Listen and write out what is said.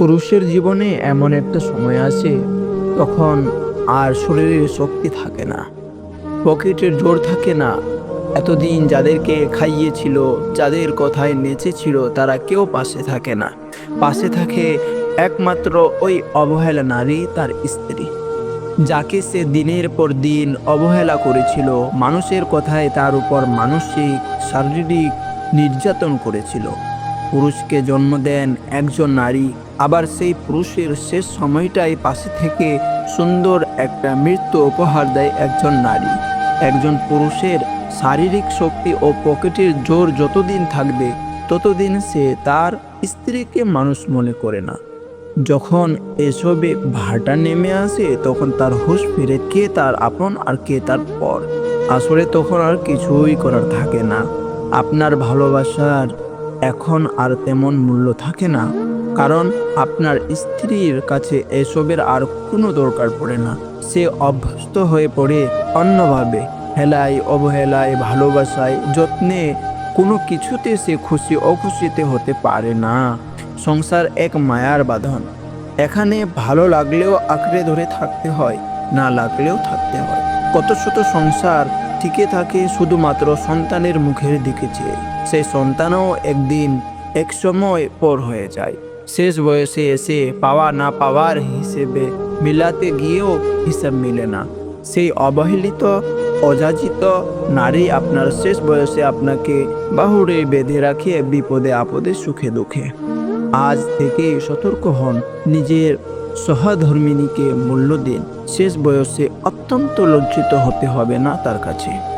পুরুষের জীবনে এমন একটা সময় আসে তখন আর শরীরের শক্তি থাকে না। পকেটের জোর থাকে না। এতদিন যাদেরকে খাইয়েছিল, যাদের কথায় নেচেছিল, তারা কেউ পাশে থাকে না। পাশে থাকে একমাত্র ওই অবহেলা নারী, তার স্ত্রী। যাকে সে দিনের পর দিন অবহেলা করেছিল, মানুষের কথায় তার উপর মানসিক, শারীরিক নির্যাতন করেছিল। পুরুষকে জন্ম দেন একজন নারী। আবার সেই পুরুষের শেষ সময়টাই পাশে থেকে সুন্দর একটা মৃত্যু উপহার দেয় একজন নারী। একজন পুরুষের শারীরিক শক্তি ও পকেটের জোর যতদিন থাকবে, ততদিন সে তার স্ত্রীকে মানুষ মনে করে না। যখন এসবে ভাটা নেমে আসে, তখন তার হুঁশ ফিরে কে তার আপন আর কে তার পর। আসলে তখন আর কিছুই করার থাকে না। আপনার ভালোবাসার এখন আর তেমন মূল্য থাকে না, কারণ আপনার স্ত্রীর কাছে এসবের আর কোনো দরকার পড়ে না। সে অভ্যস্ত হয়ে পড়ে অন্যভাবে, হেলায়, অবহেলায়, ভালোবাসায়, যত্নে কোনো কিছুতে সে খুশি অখুশিতে হতে পারে না। সংসার এক মায়ার বাঁধন। এখানে ভালো লাগলেও আঁকড়ে ধরে থাকতে হয়, না লাগলেও থাকতে হয়। কত শত সংসার টিকে থাকে শুধুমাত্র সন্তানের মুখের দিকে চেয়ে। সেই সন্তানও একদিন এক সময় পর হয়ে যায়। শেষ বয়সে এসে পাওয়া না পাওয়ার হিসেবে মিলাতে গিয়েও হিসাব মিলে না। সেই অবহেলিত, অযাচিত নারী আপনার শেষ বয়সে আপনাকে বাহুরে বেঁধে রাখে বিপদে আপদে সুখে দুঃখে। আজ থেকে সতর্ক হন নিজের সহধর্মিনীকে মূল্য দিন। শেষ বয়সে অত্যন্ত লজ্জিত হতে হবে না তার কাছে।